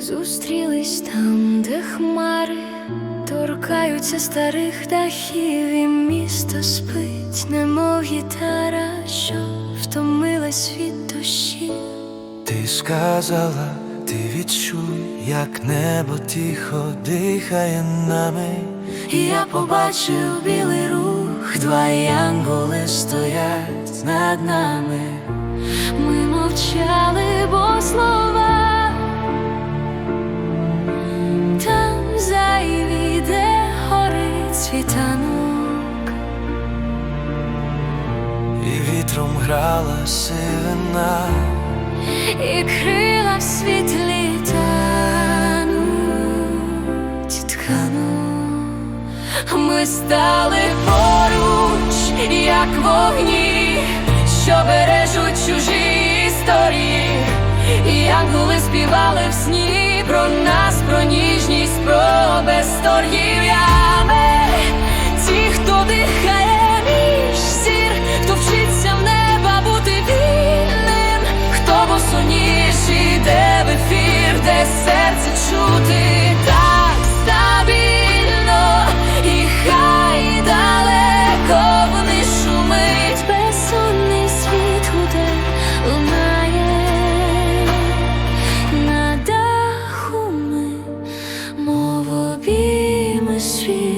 Зустрілись там, де хмари торкаються старих дахів, і місто спить, немов гітара, що втомилась від душі. Ти сказала, ти відчуй, як небо тихо дихає нами. І я побачив білий рух, два янголи стоять над нами. Ми мовчали, бо слова світанок. І вітром грала сивина, І крила в світлі тануть ткану. Ми стали поруч, як вогні, що бережуть чужі історії, і янголи співали в сні про нас, про ніжність, про безторгів sweet.